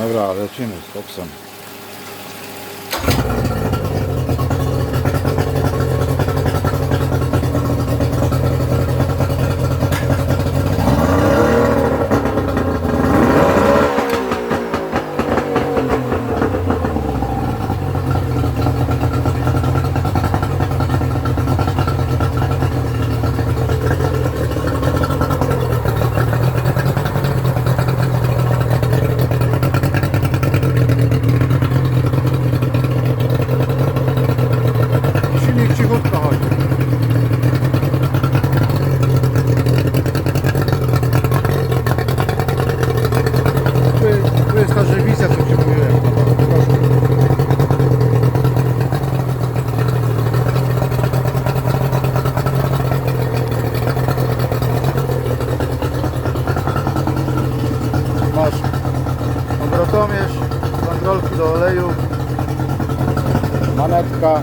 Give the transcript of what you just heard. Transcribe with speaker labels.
Speaker 1: Dobra, većinu, čini, stop sam. Silnik cichutko chodzi. Tu, tu jest ta co Ci mówiłem. Masz obrotomierz, kontrolki do oleju, manetka,